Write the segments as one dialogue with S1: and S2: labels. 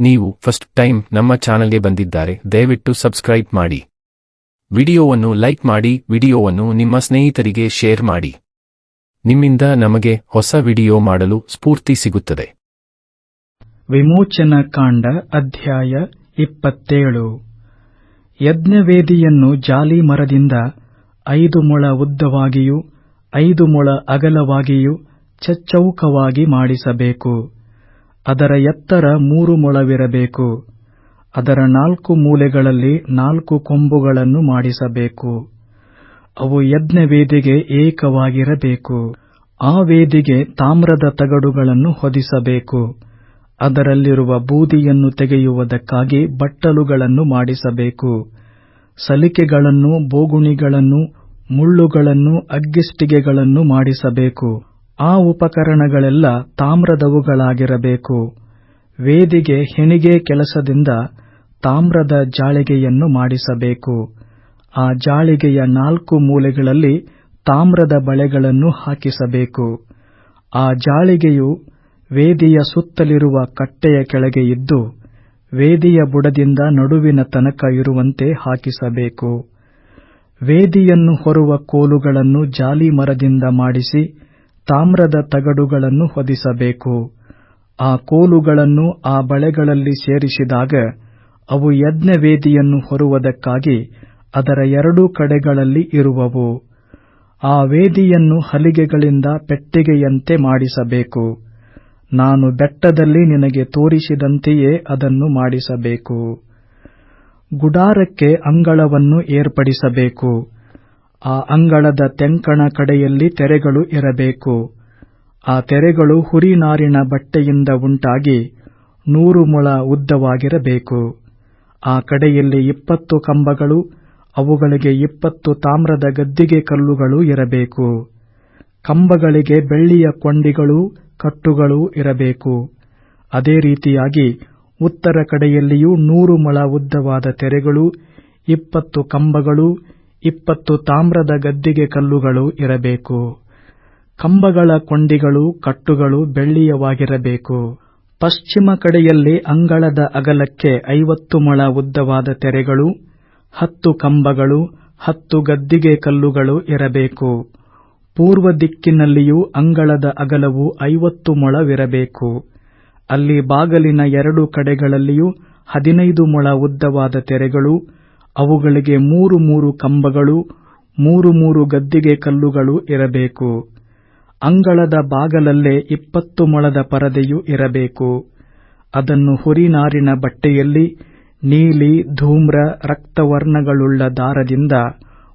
S1: ನೀವು first time ನಮ್ಮ ಚಾನಲ್ಗೆ ಬಂದಿದ್ದಾರೆ, ದಯವಿಟ್ಟು ಸಬ್ಸ್ಕ್ರೈಬ್ ಮಾಡಿ. ವಿಡಿಯೋವನ್ನು ಲೈಕ್ ಮಾಡಿ, ವಿಡಿಯೋವನ್ನು ನಿಮ್ಮ ಸ್ನೇಹಿತರಿಗೆ ಶೇರ್ ಮಾಡಿ. ನಿಮ್ಮಿಂದ ನಮಗೆ ಹೊಸ ವಿಡಿಯೋ ಮಾಡಲು ಸ್ಫೂರ್ತಿ ಸಿಗುತ್ತದೆ.
S2: ವಿಮೋಚನ ಕಾಂಡ ಅಧ್ಯಾಯ ಇಪ್ಪತ್ತೇಳು. ಯಜ್ಞವೇದಿಯನ್ನು ಜಾಲಿ ಮರದಿಂದ ಐದು ಮೊಳ ಉದ್ದವಾಗಿಯೂ, ಐದು ಮೊಳ ಅಗಲವಾಗಿಯೂ ಚಚ್ಚೌಕವಾಗಿ ಮಾಡಿಸಬೇಕು. ಅದರ ಎತ್ತರ ಮೂರು ಮೊಳವಿರಬೇಕು. ಅದರ ನಾಲ್ಕು ಮೂಲೆಗಳಲ್ಲಿ ನಾಲ್ಕು ಕೊಂಬುಗಳನ್ನು ಮಾಡಿಸಬೇಕು. ಅವು ಯಜ್ಞವೇದಿಗೆ ಏಕವಾಗಿರಬೇಕು. ಆ ವೇದಿಗೆ ತಾಮ್ರದ ತಗಡುಗಳನ್ನು ಹೊದಿಸಬೇಕು. ಅದರಲ್ಲಿರುವ ಬೂದಿಯನ್ನು ತೆಗೆಯುವುದಕ್ಕಾಗಿ ಬಟ್ಟಲುಗಳನ್ನು ಮಾಡಿಸಬೇಕು. ಸಲಿಕೆಗಳನ್ನು, ಬೋಗುಣಿಗಳನ್ನು, ಮುಳ್ಳುಗಳನ್ನು, ಅಗ್ಗಿಷ್ಟಿಗೆಗಳನ್ನು ಮಾಡಿಸಬೇಕು. ಆ ಉಪಕರಣಗಳೆಲ್ಲ ತಾಮ್ರದವುಗಳಾಗಿರಬೇಕು. ವೇದಿಗೆ ಹೆಣಿಗೆ ಕೆಲಸದಿಂದ ತಾಮ್ರದ ಜಾಳಿಗೆಯನ್ನು ಮಾಡಿಸಬೇಕು. ಆ ಜಾಳಿಗೆಯ ನಾಲ್ಕು ಮೂಲೆಗಳಲ್ಲಿ ತಾಮ್ರದ ಬಳೆಗಳನ್ನು ಹಾಕಿಸಬೇಕು. ಆ ಜಾಳಿಗೆಯು ವೇದಿಯ ಸುತ್ತಲಿರುವ ಕಟ್ಟೆಯ ಕೆಳಗೆ ಇದ್ದು ವೇದಿಯ ಬುಡದಿಂದ ನಡುವಿನ ತನಕ ಇರುವಂತೆ ಹಾಕಿಸಬೇಕು. ವೇದಿಯನ್ನು ಹೊರುವ ಕೋಲುಗಳನ್ನು ಜಾಲಿ ಮರದಿಂದ ಮಾಡಿಸಿ ತಾಮ್ರದ ತಗಡುಗಳನ್ನು ಹೊದಿಸಬೇಕು. ಆ ಕೋಲುಗಳನ್ನು ಆ ಬಳೆಗಳಲ್ಲಿ ಸೇರಿಸಿದಾಗ ಅವು ಯಜ್ಞವೇದಿಯನ್ನು ಹೊರುವುದಕ್ಕಾಗಿ ಅದರ ಎರಡೂ ಕಡೆಗಳಲ್ಲಿ ಇರುವವು. ಆ ವೇದಿಯನ್ನು ಹಲಿಗೆಗಳಿಂದ ಪೆಟ್ಟಿಗೆಯಂತೆ ಮಾಡಿಸಬೇಕು. ನಾನು ಬೆಟ್ಟದಲ್ಲಿ ನಿನಗೆ ತೋರಿಸಿದಂತೆಯೇ ಅದನ್ನು ಮಾಡಿಸಬೇಕು. ಗುಡಾರಕ್ಕೆ ಅಂಗಳವನ್ನು ಏರ್ಪಡಿಸಬೇಕು. ಆ ಅಂಗಳದ ತೆಂಕಣ ಕಡೆಯಲ್ಲಿ ತೆರೆಗಳು ಇರಬೇಕು ಆ ತೆರೆಗಳು ಹುರಿನಾರಿನ ಬಟ್ಟೆಯಿಂದ ಉಂಟಾಗಿ ನೂರು ಮೊಳ ಉದ್ದವಾಗಿರಬೇಕು. ಆ ಕಡೆಯಲ್ಲಿ ಇಪ್ಪತ್ತು ಕಂಬಗಳು, ಅವುಗಳಿಗೆ ಇಪ್ಪತ್ತು ತಾಮ್ರದ ಗದ್ದಿಗೆ ಕಲ್ಲುಗಳು ಇರಬೇಕು. ಕಂಬಗಳಿಗೆ ಬೆಳ್ಳಿಯ ಕೊಂಡಿಗಳು, ಕಟ್ಟುಗಳು ಇರಬೇಕು. ಅದೇ ರೀತಿಯಾಗಿ ಉತ್ತರ ಕಡೆಯಲ್ಲಿಯೂ ನೂರು ಮೊಳ ಉದ್ದವಾದ ತೆರೆಗಳು, ಇಪ್ಪತ್ತು ಕಂಬಗಳು ಇಪ್ಪತ್ತು ತಾಮ್ರದ ಗದ್ದಿಗೆ ಕಲ್ಲುಗಳು ಇರಬೇಕು. ಕಂಬಗಳ ಕೊಂಡಿಗಳು, ಕಟ್ಟುಗಳು ಬೆಳ್ಳಿಯವಾಗಿರಬೇಕು. ಪಶ್ಚಿಮ ಕಡೆಯಲ್ಲಿ ಅಂಗಳದ ಅಗಲಕ್ಕೆ ಐವತ್ತು ಮೊಳ ಉದ್ದವಾದ ತೆರೆಗಳು, ಹತ್ತು ಕಂಬಗಳು, ಹತ್ತು ಗದ್ದಿಗೆ ಕಲ್ಲುಗಳು ಇರಬೇಕು. ಪೂರ್ವ ದಿಕ್ಕಿನಲ್ಲಿಯೂ ಅಂಗಳದ ಅಗಲವು ಐವತ್ತು ಮೊಳವಿರಬೇಕು. ಅಲ್ಲಿ ಬಾಗಲಿನ ಎರಡು ಕಡೆಗಳಲ್ಲಿಯೂ ಹದಿನೈದು ಮೊಳ ಉದ್ದವಾದ ತೆರೆಗಳು ಅವುಗಳಿಗೆ ಮೂರು ಮೂರು ಕಂಬಗಳು, ಮೂರು ಮೂರು ಗದ್ದಿಗೆ ಕಲ್ಲುಗಳು ಇರಬೇಕು. ಅಂಗಳದ ಬಾಗಲಲ್ಲೇ ಇಪ್ಪತ್ತು ಮೊಳದ ಪರದೆಯು ಇರಬೇಕು. ಅದನ್ನು ಹುರಿನಾರಿನ ಬಟ್ಟೆಯಲ್ಲಿ ನೀಲಿ, ಧೂಮ್ರ, ರಕ್ತವರ್ಣಗಳುಳ್ಳ ದಾರದಿಂದ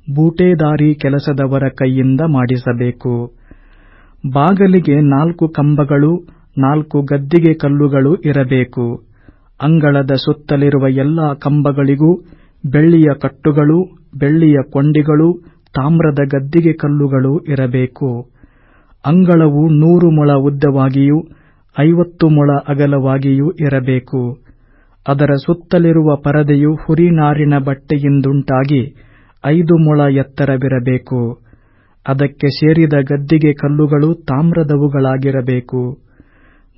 S2: ಬೂಟೇದಾರಿ ಕೆಲಸದವರ ಕೈಯಿಂದ ಮಾಡಿಸಬೇಕು. ಬಾಗಲಿಗೆ ನಾಲ್ಕು ಕಂಬಗಳು, ನಾಲ್ಕು ಗದ್ದಿಗೆ ಕಲ್ಲುಗಳು ಇರಬೇಕು. ಅಂಗಳದ ಸುತ್ತಲಿರುವ ಎಲ್ಲಾ ಕಂಬಗಳಿಗೂ ಬೆಳ್ಳಿಯ ಕಟ್ಟುಗಳು, ಬೆಳ್ಳಿಯ ಕೊಂಡಿಗಳು, ತಾಮ್ರದ ಗದ್ದಿಗೆ ಕಲ್ಲುಗಳು ಇರಬೇಕು. ಅಂಗಳವು ನೂರು ಮೊಳ ಉದ್ದವಾಗಿಯೂ, ಐವತ್ತು ಮೊಳ ಅಗಲವಾಗಿಯೂ ಇರಬೇಕು. ಅದರ ಸುತ್ತಲಿರುವ ಪರದೆಯು ಹುರಿನಾರಿನ ಬಟ್ಟೆಯಿಂದುಂಟಾಗಿ ಐದು ಮೊಳ ಎತ್ತರವಿರಬೇಕು. ಅದಕ್ಕೆ ಸೇರಿದ ಗದ್ದಿಗೆ ಕಲ್ಲುಗಳು ತಾಮ್ರದವುಗಳಾಗಿರಬೇಕು.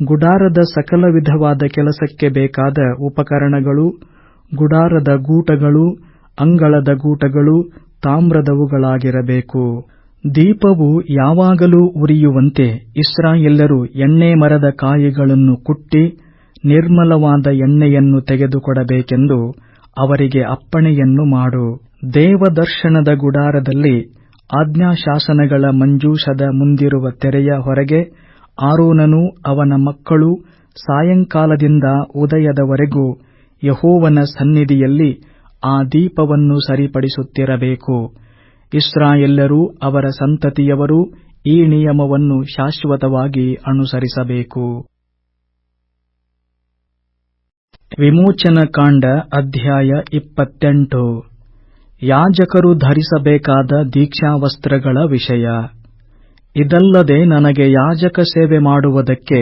S2: ಗುಡಾರದ ಸಕಲ ವಿಧವಾದ ಕೆಲಸಕ್ಕೆ ಬೇಕಾದ ಉಪಕರಣಗಳು ಗುಡಾರದ ಗೂಟಗಳು, ಅಂಗಳದ ಗೂಟಗಳು ತಾಮ್ರದವುಗಳಾಗಿರಬೇಕು. ದೀಪವು ಯಾವಾಗಲೂ ಉರಿಯುವಂತೆ ಇಸ್ರಾಯೆಲ್ಲರು ಎಣ್ಣೆ ಮರದ ಕಾಯಿಗಳನ್ನು ಕುಟ್ಟಿ, ನಿರ್ಮಲವಾದ ಎಣ್ಣೆಯನ್ನು ತೆಗೆದುಕೊಡಬೇಕೆಂದು ಅವರಿಗೆ ಅಪ್ಪಣೆಯನ್ನು ಮಾಡು. ದೇವದರ್ಶನದ ಗುಡಾರದಲ್ಲಿ ಆಜ್ಞಾಶಾಸನಗಳ ಮಂಜೂಷದ ಮುಂದಿರುವ ತೆರೆಯ ಹೊರಗೆ ಆರೋನನೂ ಅವನ ಮಕ್ಕಳು ಸಾಯಂಕಾಲದಿಂದ ಉದಯದವರೆಗೂ ಯಹೋವನ ಸನ್ನಿಧಿಯಲ್ಲಿ ಆ ದೀಪವನ್ನು ಸರಿಪಡಿಸುತ್ತಿರಬೇಕು. ಇಸ್ರಾಯೆಲ್ಲರೂ ಅವರ ಸಂತತಿಯವರು ಈ ನಿಯಮವನ್ನು ಶಾಶ್ವತವಾಗಿ ಅನುಸರಿಸಬೇಕು. ವಿಮೋಚನಕಾಂಡ ಅಧ್ಯಾಯ ಇಪ್ಪತ್ತೆಂಟು. ಯಾಜಕರು ಧರಿಸಬೇಕಾದ ದೀಕ್ಷಾವಸ್ತ್ರಗಳ ವಿಷಯ. ಇದಲ್ಲದೆ ನನಗೆ ಯಾಜಕ ಸೇವೆ ಮಾಡುವುದಕ್ಕೆ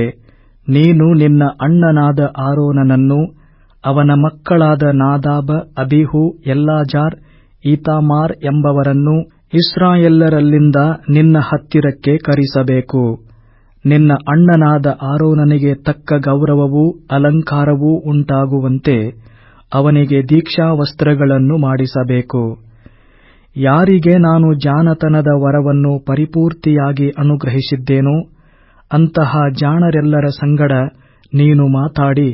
S2: ನೀನು ನಿನ್ನ ಅಣ್ಣನಾದ ಆರೋನನನ್ನು ಅವನ ಮಕ್ಕಳಾದ ನಾದಾಬ, ಅಬಿಹು, ಎಲ್ಲಾಜಾರ್, ಈತಾಮಾರ್ ಎಂಬವರನ್ನು ಇಸ್ರಾಯೇಲ್ಯರಲ್ಲಿಂದ ನಿನ್ನ ಹತ್ತಿರಕ್ಕೆ ಕರೆಸಬೇಕು. ನಿನ್ನ ಅಣ್ಣನಾದ ಆರೋನನಿಗೆ ತಕ್ಕ ಗೌರವವೂ ಅಲಂಕಾರವೂ ಉಂಟಾಗುವಂತೆ ಅವನಿಗೆ ದೀಕ್ಷಾವಸ್ತ್ರಗಳನ್ನು ಮಾಡಿಸಬೇಕು. ಯಾರಿಗೆ ನಾನು ಜಾನತನದ ವರವನ್ನು ಪರಿಪೂರ್ತಿಯಾಗಿ ಅನುಗ್ರಹಿಸಿದ್ದೇನೋ ಅಂತಹ ಜಾಣರೆಲ್ಲರ ಸಂಗಡ ನೀನು ಮಾತಾಡಿ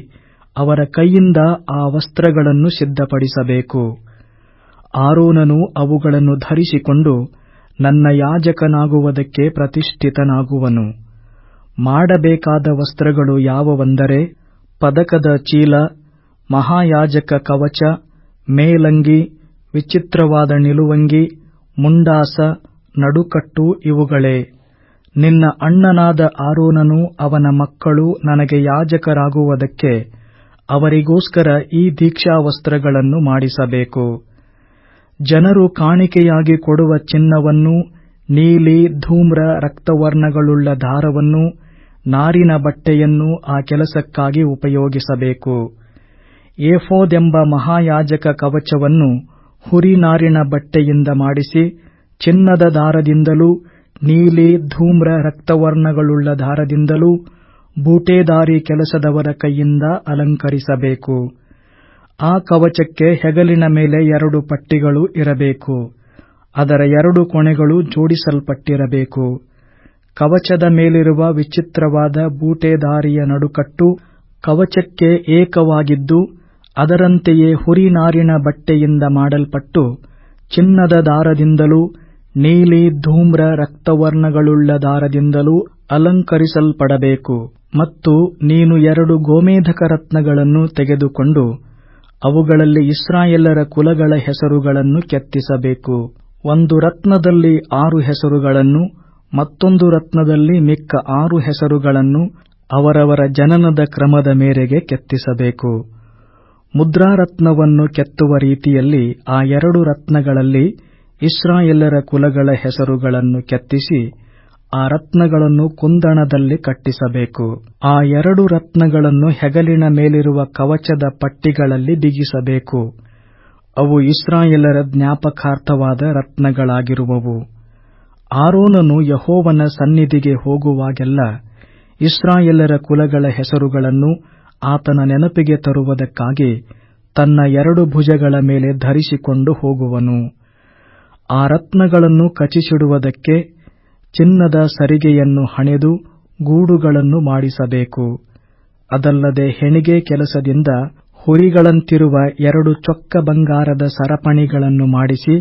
S2: ಅವರ ಕೈಯಿಂದ ಆ ವಸ್ತ್ರಗಳನ್ನು ಸಿದ್ಧಪಡಿಸಬೇಕು. ಆರೋನನು ಅವುಗಳನ್ನು ಧರಿಸಿಕೊಂಡು ನನ್ನ ಯಾಜಕನಾಗುವುದಕ್ಕೆ ಪ್ರತಿಷ್ಠಿತನಾಗುವನು. ಮಾಡಬೇಕಾದ ವಸ್ತ್ರಗಳು ಯಾವುವೆಂದರೆ ಪದಕದ ಚೀಲ, ಮಹಾಯಾಜಕ ಕವಚ, ಮೇಲಂಗಿ, ವಿಚಿತ್ರವಾದ ನಿಲುವಂಗಿ, ಮುಂಡಾಸ, ನಡುಕಟ್ಟು ಇವುಗಳೇ. ನಿನ್ನ ಅಣ್ಣನಾದ ಆರೋನನು ಅವನ ಮಕ್ಕಳು ನನಗೆ ಯಾಜಕರಾಗುವುದಕ್ಕೆ ಅವರಿಗೋಸ್ಕರ ಈ ದೀಕ್ಷಾವಸ್ತ್ರಗಳನ್ನು ಮಾಡಿಸಬೇಕು. ಜನರು ಕಾಣಿಕೆಯಾಗಿ ಕೊಡುವ ಚಿನ್ನವನ್ನು, ನೀಲಿ, ಧೂಮ್ರ ರಕ್ತವರ್ಣಗಳುಳ್ಳ ದಾರವನ್ನು ನಾರಿನ ಬಟ್ಟೆಯನ್ನು ಆ ಕೆಲಸಕ್ಕಾಗಿ ಉಪಯೋಗಿಸಬೇಕು. ಏಫೋದೆಂಬ ಮಹಾಯಾಜಕ ಕವಚವನ್ನು ಹುರಿ ನಾರಿನ ಬಟ್ಟೆಯಿಂದ ಮಾಡಿಸಿ, ಚಿನ್ನದ ದಾರದಿಂದಲೂ ನೀಲಿ, ಧೂಮ್ರ ರಕ್ತವರ್ಣಗಳುಳ್ಳ ದಾರದಿಂದಲೂ ಬೂಟೇದಾರಿ ಕೆಲಸದವರ ಕೈಯಿಂದ ಅಲಂಕರಿಸಬೇಕು. ಆ ಕವಚಕ್ಕೆ ಹೆಗಲಿನ ಮೇಲೆ ಎರಡು ಪಟ್ಟಿಗಳು ಇರಬೇಕು. ಅದರ ಎರಡು ಕೊನೆಗಳು ಜೋಡಿಸಲ್ಪಟ್ಟಿರಬೇಕು. ಕವಚದ ಮೇಲಿರುವ ವಿಚಿತ್ರವಾದ ಬೂಟೆದಾರಿಯ ನಡುಕಟ್ಟು ಕವಚಕ್ಕೆ ಏಕವಾಗಿದ್ದು, ಅದರಂತೆಯೇ ಹುರಿ ನಾರಿನ ಬಟ್ಟೆಯಿಂದ ಮಾಡಲ್ಪಟ್ಟು, ಚಿನ್ನದ ದಾರದಿಂದಲೂ, ನೀಲಿ ಧೂಮ್ರ ರಕ್ತವರ್ಣಗಳುಳ್ಳ ದಾರದಿಂದಲೂ ಅಲಂಕರಿಸಲ್ಪಡಬೇಕು. ಮತ್ತು ನೀನು ಎರಡು ಗೋಮೇಧಕ ರತ್ನಗಳನ್ನು ತೆಗೆದುಕೊಂಡು ಅವುಗಳಲ್ಲಿ ಇಸ್ರಾಯೇಲರ ಕುಲಗಳ ಹೆಸರುಗಳನ್ನು ಕೆತ್ತಿಸಬೇಕು. ಒಂದು ರತ್ನದಲ್ಲಿ ಆರು ಹೆಸರುಗಳನ್ನು, ಮತ್ತೊಂದು ರತ್ನದಲ್ಲಿ ಮಿಕ್ಕ ಆರು ಹೆಸರುಗಳನ್ನು ಅವರವರ ಜನನದ ಕ್ರಮದ ಮೇರೆಗೆ ಕೆತ್ತಿಸಬೇಕು. ಮುದ್ರಾರತ್ನವನ್ನು ಕೆತ್ತುವ ರೀತಿಯಲ್ಲಿ ಆ ಎರಡು ರತ್ನಗಳಲ್ಲಿ ಇಸ್ರಾಯೇಲರ ಕುಲಗಳ ಹೆಸರುಗಳನ್ನು ಕೆತ್ತಿಸಿ ಆ ರತ್ನಗಳನ್ನು ಕುಂದಣದಲ್ಲಿ ಕಟ್ಟಿಸಬೇಕು. ಆ ಎರಡು ರತ್ನಗಳನ್ನು ಹೆಗಲಿನ ಮೇಲಿರುವ ಕವಚದ ಪಟ್ಟಿಗಳಲ್ಲಿ ಬಿಗಿಸಬೇಕು. ಅವು ಇಸ್ರಾಯೇಲರ ಜ್ಞಾಪಕಾರ್ಥವಾದ ರತ್ನಗಳಾಗಿರುವವು. ಆರೋನನು ಯಹೋವನ ಸನ್ನಿಧಿಗೆ ಹೋಗುವಾಗೆಲ್ಲ ಇಸ್ರಾಯೇಲರ ಕುಲಗಳ ಹೆಸರುಗಳನ್ನು ಆತನ ನೆನಪಿಗೆ ತರುವುದಕ್ಕಾಗಿ ತನ್ನ ಎರಡು ಭುಜಗಳ ಮೇಲೆ ಧರಿಸಿಕೊಂಡು ಹೋಗುವನು. ಆ ರತ್ನಗಳನ್ನು ಕಚಿಸಿಡುವುದಕ್ಕೆ ಚಿನ್ನದ ಸರಿಗೆಯನ್ನು ಹಣೆದು ಗೂಡುಗಳನ್ನು ಮಾಡಿಸಬೇಕು. ಅದಲ್ಲದೆ ಹೆಣಿಗೆ ಕೆಲಸದಿಂದ ಹುರಿಗಳಂತಿರುವ ಎರಡು ಚೊಕ್ಕ ಬಂಗಾರದ ಸರಪಣಿಗಳನ್ನು ಮಾಡಿಸಿ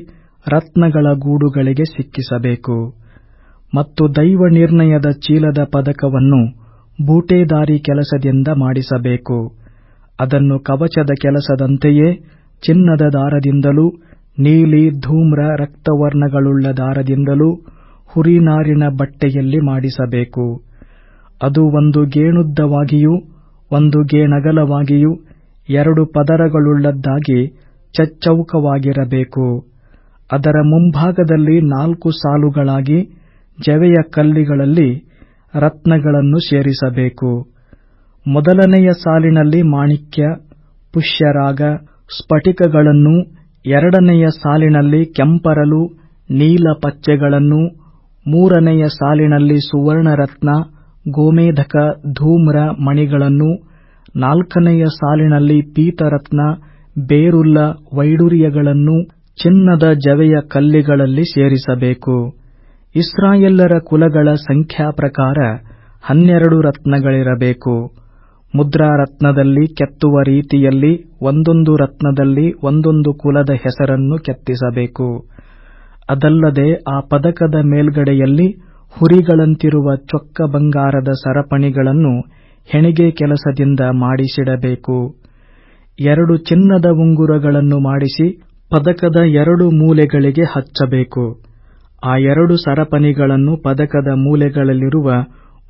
S2: ರತ್ನಗಳ ಗೂಡುಗಳಿಗೆ ಸಿಕ್ಕಿಸಬೇಕು. ಮತ್ತು ದೈವ ನಿರ್ಣಯದ ಚೀಲದ ಪದಕವನ್ನು ಬೂಟೇದಾರಿ ಕೆಲಸದಿಂದ ಮಾಡಿಸಬೇಕು. ಅದನ್ನು ಕವಚದ ಕೆಲಸದಂತೆಯೇ ಚಿನ್ನದ ದಾರದಿಂದಲೂ, ನೀಲಿ ಧೂಮ್ರ ರಕ್ತವರ್ಣಗಳುಳ್ಳ ದಾರದಿಂದಲೂ ಹುರಿನಾರಿನ ಬಟ್ಟೆಯಲ್ಲಿ ಮಾಡಿಸಬೇಕು. ಅದು ಒಂದು ಗೇಣುದ್ದವಾಗಿಯೂ, ಒಂದು ಗೇಣಗಲವಾಗಿಯೂ, ಎರಡು ಪದರಗಳುಳ್ಳದ್ದಾಗಿ ಚಚ್ಚೌಕವಾಗಿರಬೇಕು. ಅದರ ಮುಂಭಾಗದಲ್ಲಿ ನಾಲ್ಕು ಸಾಲುಗಳಾಗಿ ಜವೆಯ ಕಲ್ಲಿಗಳಲ್ಲಿ ರತ್ನಗಳನ್ನು ಸೇರಿಸಬೇಕು. ಮೊದಲನೆಯ ಸಾಲಿನಲ್ಲಿ ಮಾಣಿಕ್ಯ, ಪುಷ್ಯರಾಗ, ಸ್ಫಟಿಕಗಳನ್ನೂ, ಎರಡನೆಯ ಸಾಲಿನಲ್ಲಿ ಕೆಂಪರಲು, ನೀಲ ಪಚ್ಚೆಗಳನ್ನೂ ಮೂರನೆಯ ಸಾಲಿನಲ್ಲಿ ಸುವರ್ಣರತ್ನ, ಗೋಮೇಧಕ, ಧೂಮ್ರ ಮಣಿಗಳನ್ನು, ನಾಲ್ಕನೆಯ ಸಾಲಿನಲ್ಲಿ ಪೀತರತ್ನ, ಬೇರುಲ್ಲ ವೈಡೂರ್ಯಗಳನ್ನು, ಚಿನ್ನದ ಜವೆಯ ಕಲ್ಲಿಗಳಲ್ಲಿ ಸೇರಿಸಬೇಕು. ಇಸ್ರಾಯೇಲ್ಯರ ಕುಲಗಳ ಸಂಖ್ಯಾ ಪ್ರಕಾರ ಹನ್ನೆರಡು ರತ್ನಗಳಿರಬೇಕು. ಮುದ್ರಾರತ್ನದಲ್ಲಿ ಕೆತ್ತುವ ರೀತಿಯಲ್ಲಿ ಒಂದೊಂದು ರತ್ನದಲ್ಲಿ ಒಂದೊಂದು ಕುಲದ ಹೆಸರನ್ನು ಕೆತ್ತಿಸಬೇಕು. ಅದಲ್ಲದೆ ಆ ಪದಕದ ಮೇಲ್ಗಡೆಯಲ್ಲಿ ಹುರಿಗಳಂತಿರುವ ಚೊಕ್ಕ ಬಂಗಾರದ ಸರಪಣಿಗಳನ್ನು ಹೆಣಿಗೆ ಕೆಲಸದಿಂದ ಮಾಡಿಸಿಡಬೇಕು. ಎರಡು ಚಿನ್ನದ ಉಂಗುರಗಳನ್ನು ಮಾಡಿಸಿ ಪದಕದ ಎರಡು ಮೂಲೆಗಳಿಗೆ ಹಚ್ಚಬೇಕು. ಆ ಎರಡು ಸರಪಣಿಗಳನ್ನು ಪದಕದ ಮೂಲೆಗಳಲ್ಲಿರುವ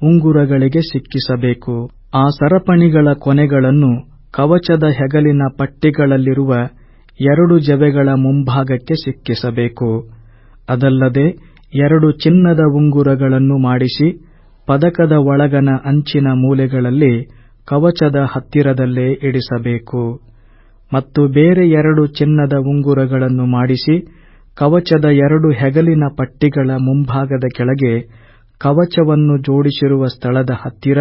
S2: ಉಂಗುರಗಳಿಗೆ ಸಿಕ್ಕಿಸಬೇಕು. ಆ ಸರಪಣಿಗಳ ಕೊನೆಗಳನ್ನು ಕವಚದ ಹೆಗಲಿನ ಪಟ್ಟಿಗಳಲ್ಲಿರುವ ಎರಡು ಜವೆಗಳ ಮುಂಭಾಗಕ್ಕೆ ಸಿಕ್ಕಿಸಬೇಕು. ಅದಲ್ಲದೆ ಎರಡು ಚಿನ್ನದ ಉಂಗುರಗಳನ್ನು ಮಾಡಿಸಿ ಪದಕದ ಒಳಗನ ಅಂಚಿನ ಮೂಲೆಗಳಲ್ಲಿ ಕವಚದ ಹತ್ತಿರದಲ್ಲೇ ಇಡಿಸಬೇಕು. ಮತ್ತು ಬೇರೆ ಎರಡು ಚಿನ್ನದ ಉಂಗುರಗಳನ್ನು ಮಾಡಿಸಿ ಕವಚದ ಎರಡು ಹೆಗಲಿನ ಪಟ್ಟಿಗಳ ಮುಂಭಾಗದ ಕೆಳಗೆ ಕವಚವನ್ನು ಜೋಡಿಸಿರುವ ಸ್ಥಳದ ಹತ್ತಿರ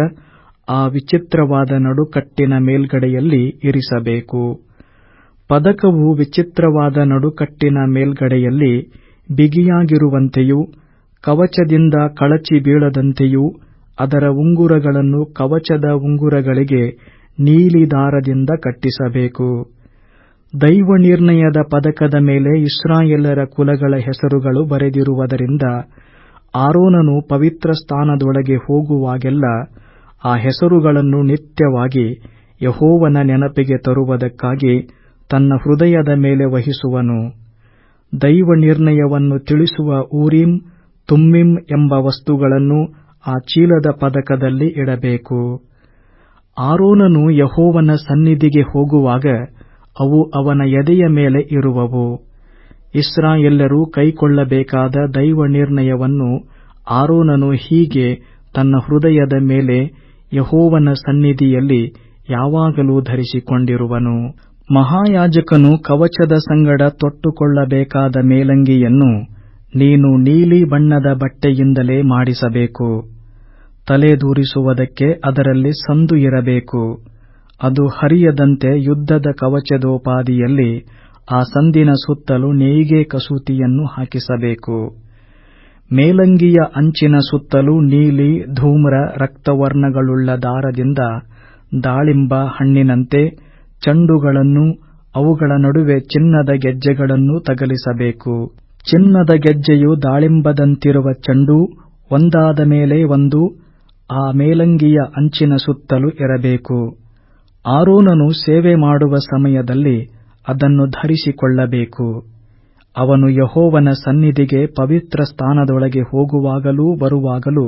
S2: ಆ ವಿಚಿತ್ರವಾದ ನಡುಕಟ್ಟಿನ ಮೇಲ್ಗಡೆಯಲ್ಲಿ ಇರಿಸಬೇಕು. ಪದಕವು ವಿಚಿತ್ರವಾದ ನಡುಕಟ್ಟಿನ ಮೇಲ್ಗಡೆಯಲ್ಲಿ ಬಿಗಿಯಾಗಿರುವಂತೆಯೂ, ಕವಚದಿಂದ ಕಳಚಿ ಬೀಳದಂತೆಯೂ ಅದರ ಉಂಗುರಗಳನ್ನು ಕವಚದ ಉಂಗುರಗಳಿಗೆ ನೀಲಿ ದಾರದಿಂದ ಕಟ್ಟಿಸಬೇಕು. ದೈವನಿರ್ಣಯದ ಪದಕದ ಮೇಲೆ ಇಸ್ರಾಯೇಲರ ಕುಲಗಳ ಹೆಸರುಗಳು ಬರೆದಿರುವುದರಿಂದ ಆರೋನನು ಪವಿತ್ರ ಸ್ಥಾನದೊಳಗೆ ಹೋಗುವಾಗೆಲ್ಲ ಆ ಹೆಸರುಗಳನ್ನು ನಿತ್ಯವಾಗಿ ಯಹೋವನ ನೆನಪಿಗೆ ತರುವುದಕ್ಕಾಗಿ ತನ್ನ ಹೃದಯದ ಮೇಲೆ ವಹಿಸುವನು. ದೈವನಿರ್ಣಯವನ್ನು ತಿಳಿಸುವ ಊರಿಂ, ತುಮ್ಮಿಂ ಎಂಬ ವಸ್ತುಗಳನ್ನು ಆ ಚೀಲದ ಪದಕದಲ್ಲಿ ಇಡಬೇಕು. ಆರೋನನು ಯಹೋವನ ಸನ್ನಿಧಿಗೆ ಹೋಗುವಾಗ ಅವು ಅವನ ಎದೆಯ ಮೇಲೆ ಇರುವವು. ಇಸ್ರಾಯೇಲ್ಯರು ಕೈಕೊಳ್ಳಬೇಕಾದ ದೈವ ನಿರ್ಣಯವನ್ನು ಆರೋನನು ಹೀಗೆ ತನ್ನ ಹೃದಯದ ಮೇಲೆ ಯಹೋವನ ಸನ್ನಿಧಿಯಲ್ಲಿ ಯಾವಾಗಲೂ ಧರಿಸಿಕೊಂಡಿರುವನು. ಮಹಾಯಾಜಕನು ಕವಚದ ಸಂಗಡ ತೊಟ್ಟುಕೊಳ್ಳಬೇಕಾದ ಮೇಲಂಗಿಯನ್ನು ನೀನು ನೀಲಿ ಬಣ್ಣದ ಬಟ್ಟೆಯಿಂದಲೇ ಮಾಡಿಸಬೇಕು. ತಲೆದೂರಿಸುವುದಕ್ಕೆ ಅದರಲ್ಲಿ ಸಂದು ಇರಬೇಕು. ಅದು ಹರಿಯದಂತೆ ಯುದ್ಧದ ಕವಚದೋಪಾದಿಯಲ್ಲಿ ಆ ಸಂದಿನ ಸುತ್ತಲೂ ನೇಯ್ಗೆ ಕಸೂತಿಯನ್ನು ಹಾಕಿಸಬೇಕು. ಮೇಲಂಗಿಯ ಅಂಚಿನ ಸುತ್ತಲೂ ನೀಲಿ, ಧೂಮ್ರ, ರಕ್ತವರ್ಣಗಳುಳ್ಳ ದಾರದಿಂದ ದಾಳಿಂಬ ಹಣ್ಣಿನಂತೆ ಚಂಡುಗಳನ್ನು ಅವುಗಳ ನಡುವೆ ಚಿನ್ನದ ಗೆಜ್ಜೆಗಳನ್ನು ತಗಲಿಸಬೇಕು. ಚಿನ್ನದ ಗೆಜ್ಜೆಯು ದಾಳಿಂಬದಂತಿರುವ ಚೆಂಡು, ಒಂದಾದ ಮೇಲೆ ಒಂದು, ಆ ಮೇಲಂಗಿಯ ಅಂಚಿನ ಸುತ್ತಲೂ ಇರಬೇಕು. ಆರೋನನು ಸೇವೆ ಮಾಡುವ ಸಮಯದಲ್ಲಿ ಅದನ್ನು ಧರಿಸಿಕೊಳ್ಳಬೇಕು. ಅವನು ಯಹೋವನ ಸನ್ನಿಧಿಗೆ ಪವಿತ್ರ ಸ್ಥಾನದೊಳಗೆ ಹೋಗುವಾಗಲೂ ಬರುವಾಗಲೂ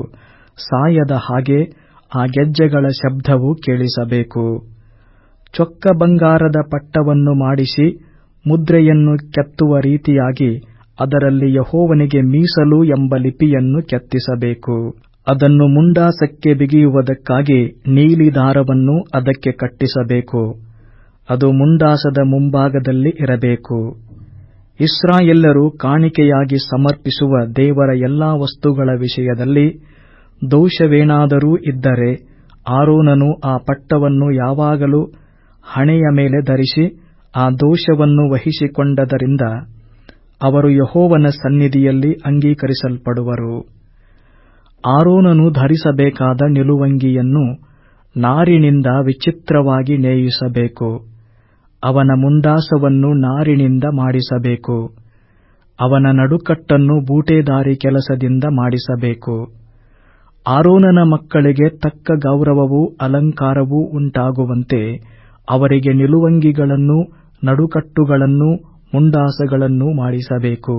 S2: ಸಾಯದ ಹಾಗೆ ಆ ಗೆಜ್ಜೆಗಳ ಶಬ್ದವು ಕೇಳಿಸಬೇಕು. ಚೊಕ್ಕ ಬಂಗಾರದ ಪಟ್ಟವನ್ನು ಮಾಡಿಸಿ ಮುದ್ರೆಯನ್ನು ಕೆತ್ತುವ ರೀತಿಯಾಗಿ ಅದರಲ್ಲಿ ಯಹೋವನಿಗೆ ಮೀಸಲು ಎಂಬ ಲಿಪಿಯನ್ನು ಕೆತ್ತಿಸಬೇಕು. ಅದನ್ನು ಮುಂಡಾಸಕ್ಕೆ ಬಿಗಿಯುವುದಕ್ಕಾಗಿ ನೀಲಿ ದಾರವನ್ನು ಅದಕ್ಕೆ ಕಟ್ಟಿಸಬೇಕು. ಅದು ಮುಂಡಾಸದ ಮುಂಭಾಗದಲ್ಲಿ ಇರಬೇಕು. ಇಸ್ರಾಯೆಲ್ಲರು ಕಾಣಿಕೆಯಾಗಿ ಸಮರ್ಪಿಸುವ ದೇವರ ಎಲ್ಲಾ ವಸ್ತುಗಳ ವಿಷಯದಲ್ಲಿ ದೋಷವೇನಾದರೂ ಇದ್ದರೆ ಆರೋನನು ಆ ಪಟ್ಟವನ್ನು ಯಾವಾಗಲೂ ಹಣೆಯ ಮೇಲೆ ಧರಿಸಿ ಆ ದೋಷವನ್ನು ವಹಿಸಿಕೊಂಡದರಿಂದ ಅವರು ಯಹೋವನ ಸನ್ನಿಧಿಯಲ್ಲಿ ಅಂಗೀಕರಿಸಲ್ಪಡುವರು. ಆರೋನನು ಧರಿಸಬೇಕಾದ ನಿಲುವಂಗಿಯನ್ನು ನಾರಿನಿಂದ ವಿಚಿತ್ರವಾಗಿ ನೇಯಿಸಬೇಕು. ಅವನ ಮುಂಡಾಸವನ್ನು ನಾರಿನಿಂದ ಮಾಡಿಸಬೇಕು. ಅವನ ನಡುಕಟ್ಟನ್ನು ಬೂಟೆದಾರಿ ಕೆಲಸದಿಂದ ಮಾಡಿಸಬೇಕು. ಆರೋನನ ಮಕ್ಕಳಿಗೆ ತಕ್ಕ ಗೌರವವೂ ಅಲಂಕಾರವೂ ಉಂಟಾಗುವಂತೆ ಅವರಿಗೆ ನಿಲುವಂಗಿಗಳನ್ನು, ನಡುಕಟ್ಟುಗಳನ್ನು, ಮುಂಡಾಸಗಳನ್ನು ಮಾಡಿಸಬೇಕು.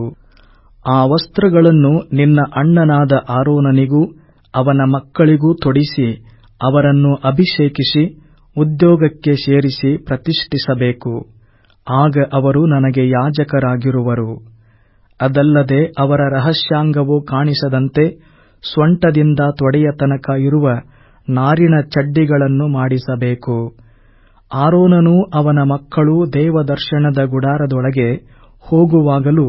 S2: ಆ ವಸ್ತ್ರಗಳನ್ನು ನಿನ್ನ ಅಣ್ಣನಾದ ಆರೋನನಿಗೂ, ಅವನ ಮಕ್ಕಳಿಗೂ ತೊಡಿಸಿ, ಅವರನ್ನು ಅಭಿಷೇಕಿಸಿ, ಉದ್ಯೋಗಕ್ಕೆ ಸೇರಿಸಿ ಪ್ರತಿಷ್ಠಿಸಬೇಕು. ಆಗ ಅವರು ನನಗೆ ಯಾಜಕರಾಗಿರುವರು. ಅದಲ್ಲದೆ ಅವರ ರಹಸ್ಯಾಂಗವು ಕಾಣಿಸದಂತೆ, ಸ್ವಂಟದಿಂದ ತೊಡೆಯ ತನಕ ಇರುವ ನಾರಿನ ಚಡ್ಡಿಗಳನ್ನು ಮಾಡಿಸಬೇಕು. ಆರೋನನೂ ಅವನ ಮಕ್ಕಳೂ ದೇವದರ್ಶನದ ಗುಡಾರದೊಳಗೆ ಹೋಗುವಾಗಲೂ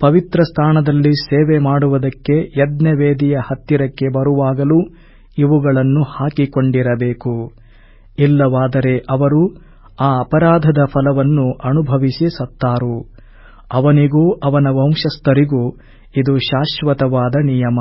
S2: ಪವಿತ್ರ ಸ್ಥಾನದಲ್ಲಿ ಸೇವೆ ಮಾಡುವುದಕ್ಕೆ ಯಜ್ಞವೇದಿಯ ಹತ್ತಿರಕ್ಕೆ ಬರುವಾಗಲೂ ಇವುಗಳನ್ನು ಹಾಕಿಕೊಂಡಿರಬೇಕು. ಇಲ್ಲವಾದರೆ ಅವರು ಆ ಅಪರಾಧದ ಫಲವನ್ನು ಅನುಭವಿಸಿ ಸತ್ತಾರು. ಅವನಿಗೂ ಅವನ ವಂಶಸ್ಥರಿಗೂ ಇದು ಶಾಶ್ವತವಾದ ನಿಯಮ.